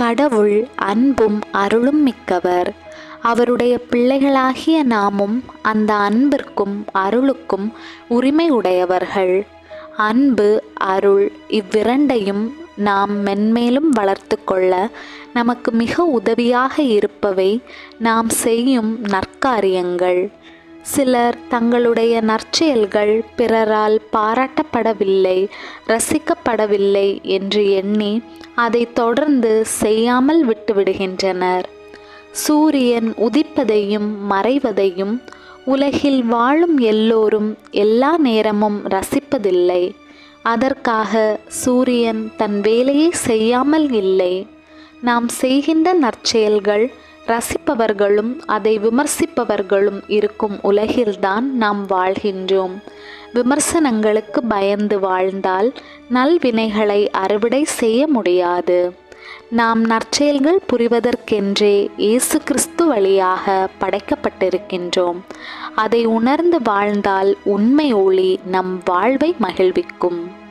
கடவுள் அன்பும் அருளும் மிக்கவர். அவருடைய பிள்ளைகளாகிய நாமும் அந்த அன்பிற்கும் அருளுக்கும் உரிமை உடையவர்கள் அன்பு அருள் இவ்விரண்டையும் நாம் மென்மேலும் வளர்த்து கொள்ள நமக்கு மிக உதவியாக இருப்பவை நாம் செய்யும் நற்காரியங்கள். சிலர் தங்களுடைய நற்செயல்கள் பிறரால் பாராட்டப்படவில்லை ரசிக்கப்படவில்லை என்று எண்ணி அதை தொடர்ந்து செய்யாமல் விட்டுவிடுகின்றனர். சூரியன் உதிப்பதையும் மறைவதையும் உலகில் வாழும் எல்லோரும் எல்லா நேரமும் ரசிப்பதில்லை. அதற்காக சூரியன் தன் வேலையை செய்யாமல் இல்லை. நாம் செய்கின்ற நற்செயல்கள் ரசிப்பவர்களும் அதை விமர்சிப்பவர்களும் இருக்கும் உலகில்தான் நாம் வாழ்கின்றோம். விமர்சனங்களுக்கு பயந்து வாழ்ந்தால் நல்வினைகளை அறுவடை செய்ய முடியாது. நாம் நற்செயல்கள் புரிவதற்கென்றே இயேசு கிறிஸ்து வழியாக படைக்கப்பட்டிருக்கின்றோம். அதை உணர்ந்து வாழ்ந்தால் உண்மை ஒளி நம் வாழ்வை மகிழ்விக்கும்.